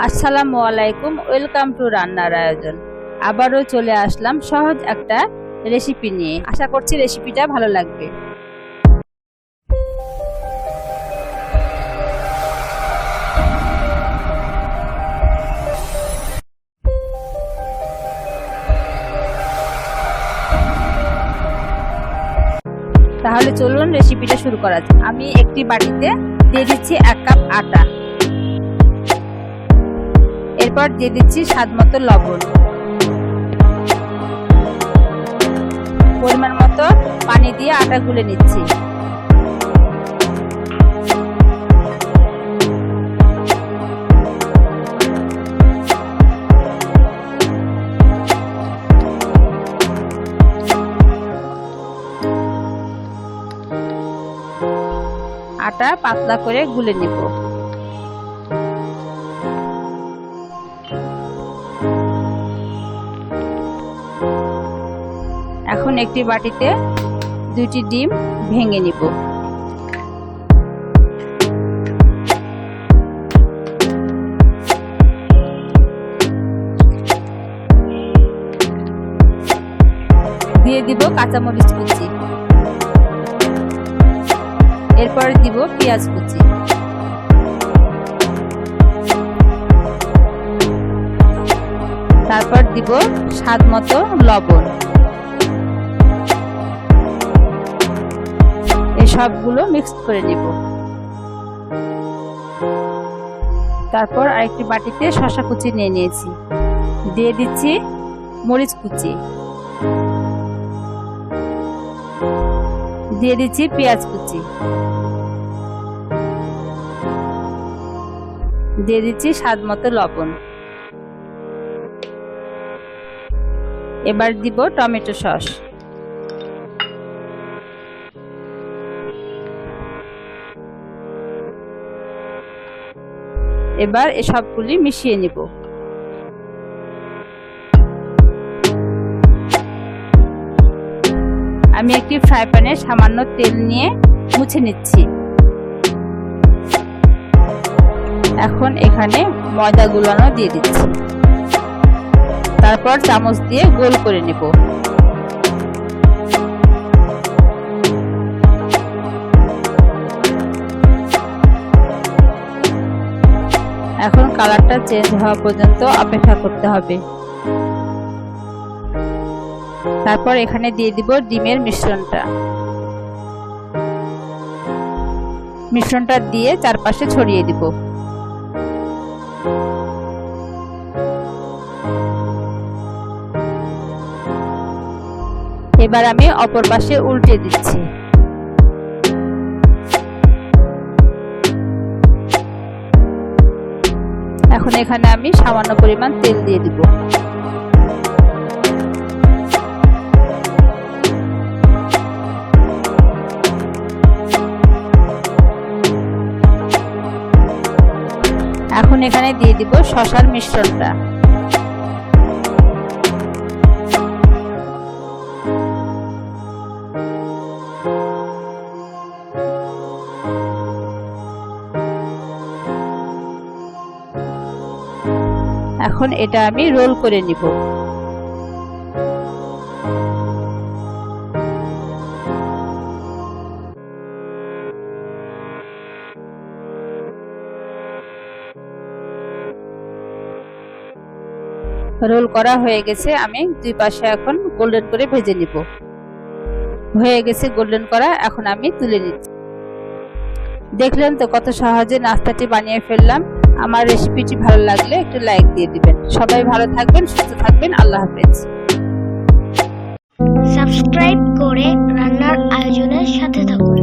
আসসালামু আলাইকুম, welcome to রান্নার আয়োজন। আবারও চলে আসলাম সহজ একটা রেসিপি নিয়ে। আশা করছি রেসিপিটা ভালো লাগবে। তাহলে চলুন রেসিপিটা শুরু করা যাক। আমি একটি বাটিতে দিয়ে দিচ্ছি এক কাপ আটা। এরপর দিয়ে দিচ্ছি স্বাদ মতো লবণ। পরিমাণ মতো পানি দিয়ে আটা গুলে নিচ্ছি। আটা পাতলা করে গুলে নিব। এখন একটি বাটিতে দুইটি ডিম ভেঙে নিব। দিয়ে দিব কাঁচামরিচ কুচি। এরপর দিব পেঁয়াজ কুচি। তারপর দিব স্বাদ মতো লবণ। সবগুলো মিক্সড করে নিব। তারপর আরেকটি বাটিতে শশা কুচি নিয়ে নিয়েছি। দিয়ে দিচ্ছি মরিচ কুচি। দিয়ে দিচ্ছি পেঁয়াজ কুচি। দিয়ে দিচ্ছি স্বাদ মতো লবণ। এবার দিব টমেটো সস। এবার এসবগুলি মিশিয়ে নিব। আমি একটি ফ্রাই প্যানে সামান্য তেল নিয়ে মুছে নিচ্ছি। এখন এখানে ময়দা গুলানো দিয়ে দিচ্ছি। তারপর চামচ দিয়ে গোল করে নেব। কালারটা চেঞ্জ হওয়া পর্যন্ত অপেক্ষা করতে হবে। তারপর এখানে দিয়ে দিব ডিমের মিশ্রণটা। মিশ্রণটা দিয়ে চারপাশে ছড়িয়ে দিব। এবার আমি অপর পাশে উল্টে দিচ্ছি। এখন এখানে আমি সামান্য পরিমাণ তেল দিয়ে দিব। এখন এখানে দিয়ে দিব শশার মিশ্রণটা। এখন এটা আমি রোল করে নিব। রোল করা হয়ে গেছে, আমি দুই পাশে এখন গোল্ডেন করে ভেজে নিব। হয়ে গেছে গোল্ডেন করা, এখন আমি তুলে নিচ্ছি। দেখলেন তো কত সহজে নাস্তাটি বানিয়ে ফেললাম। আমার রেসিপিটি ভালো লাগলে একটু লাইক দিয়ে দিবেন। সবাই ভালো থাকবেন, সুস্থ থাকবেন, আল্লাহ হাফেজ। সাবস্ক্রাইব করে রান্নার আয়োজনের সাথে থাকুন।